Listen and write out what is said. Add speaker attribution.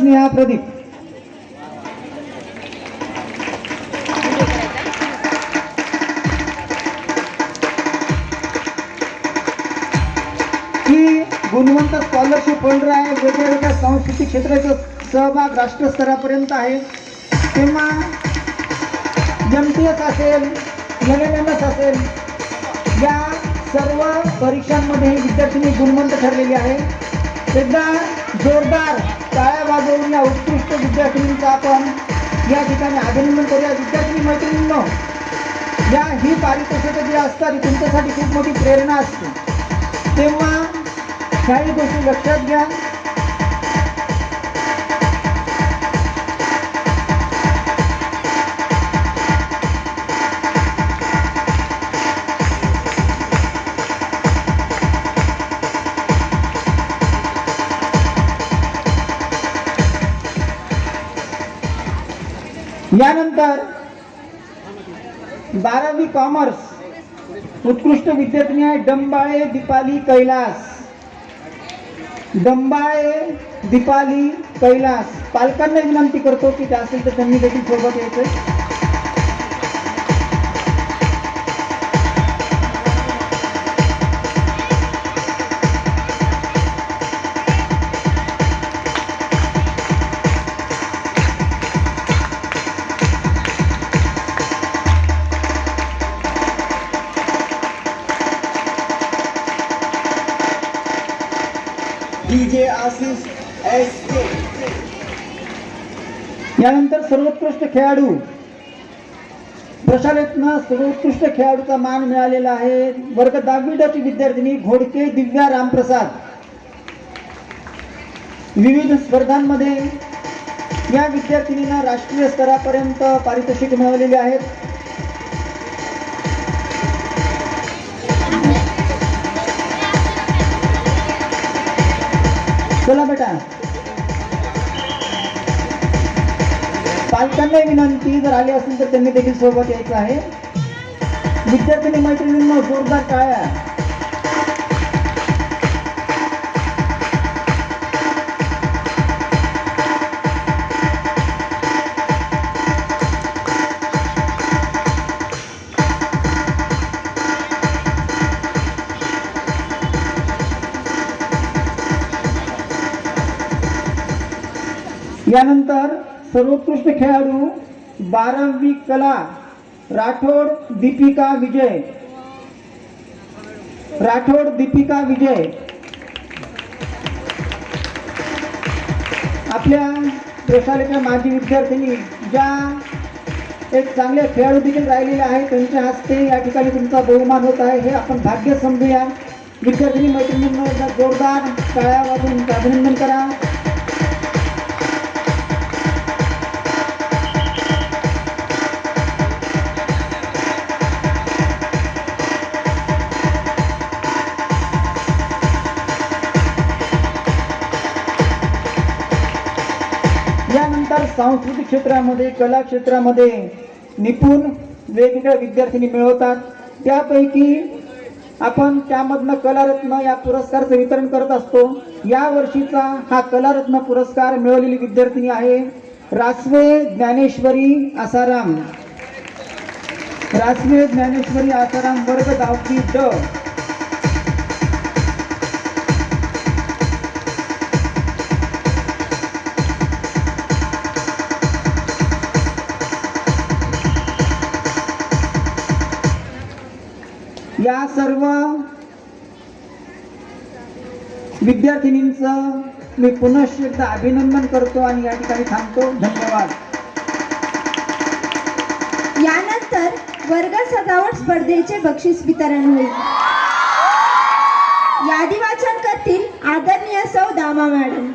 Speaker 1: प्रदीप. ही गुणवंत scholarship holder आहे वेगळ्या वेगळ्या सांस्कृतिक क्षेत्राचा सहभाग राष्ट्रस्तरापर्यंत आहे. तेव्हा एम टी एस असेल एन एम एम एस असेल या सर्व परीक्षांमध्ये विद्यार्थ्यांनी विद्यार्थिनी गुणवंत ठरलेली आहे. एकदा जोरदार टाळ्या वाजवून या उत्कृष्ट विद्यार्थिनींचं आपण या ठिकाणी अभिनंदन करूया विद्यार्थी मैत्रिणींनो. या ही पारितोषिकं जी असतात ही तुमच्यासाठी खूप मोठी प्रेरणा असते. तेव्हा काही गोष्टी लक्षात घ्या. यानंतर बारावी कॉमर्स उत्कृष्ट विद्यार्थिनी आहे डंबाळे दीपाली कैलास. डंबाळे दीपाली कैलास. पालकांना विनंती करतो की त्या असेल तर त्यांनी देखील सोबत यायचं.
Speaker 2: डीजे आशिष एस
Speaker 1: यानंतर सर्वोत्कृष्ट खेळाडू. प्रशालेतनं सर्वोत्कृष्ट खेळाडूचा मान मिळालेला आहे. वर्ग दहावी डची विद्यार्थिनी घोडके दिव्या रामप्रसाद. विविध स्पर्धांमध्ये या विद्यार्थिनींना राष्ट्रीय स्तरापर्यंत पारितोषिक मिळवलेले आहेत. चला बेटा. पालकांना विनंती जर आली असेल तर त्यांनी देखील सोबत यायचं आहे. विद्यार्थ्यांनी मैत्रिणींना जोरदार टाळ्या. यानंतर सर्वोत्कृष्ट खेळाडू बारावी कला राठोड दीपिका विजय. राठोड दीपिका विजय. आपल्या प्रशालेच्या माजी विद्यार्थिनी ज्या एक चांगले खेळाडू देखील राहिलेले आहेत त्यांच्या हस्ते या ठिकाणी तुमचा बहुमान होत आहे हे आपण भाग्य समजूया. विद्यार्थिनी मैत्रिणींना जोरदार टाळ्या वाजून अभिनंदन करा. त्यानंतर सांस्कृतिक क्षेत्रामध्ये कला क्षेत्रामध्ये निपुण वेगवेगळ्या विद्यार्थिनी मिळवतात. त्यापैकी आपण त्यामधनं कलारत्न या पुरस्काराचं वितरण करत असतो. या वर्षीचा हा कलारत्न पुरस्कार मिळवलेली विद्यार्थिनी आहे रासवे ज्ञानेश्वरी आसाराम. रासवे ज्ञानेश्वरी आसाराम वर्ग दहावी ड. या सर्व विद्यार्थिनींचं मी पुनश्च एकदा अभिनंदन करतो आणि या ठिकाणी थांबतो. धन्यवाद.
Speaker 3: यानंतर वर्ग सजावट स्पर्धेचे बक्षीस वितरण होईल. यादी वाचन करतील आदरणीय सौ दामा मॅडम.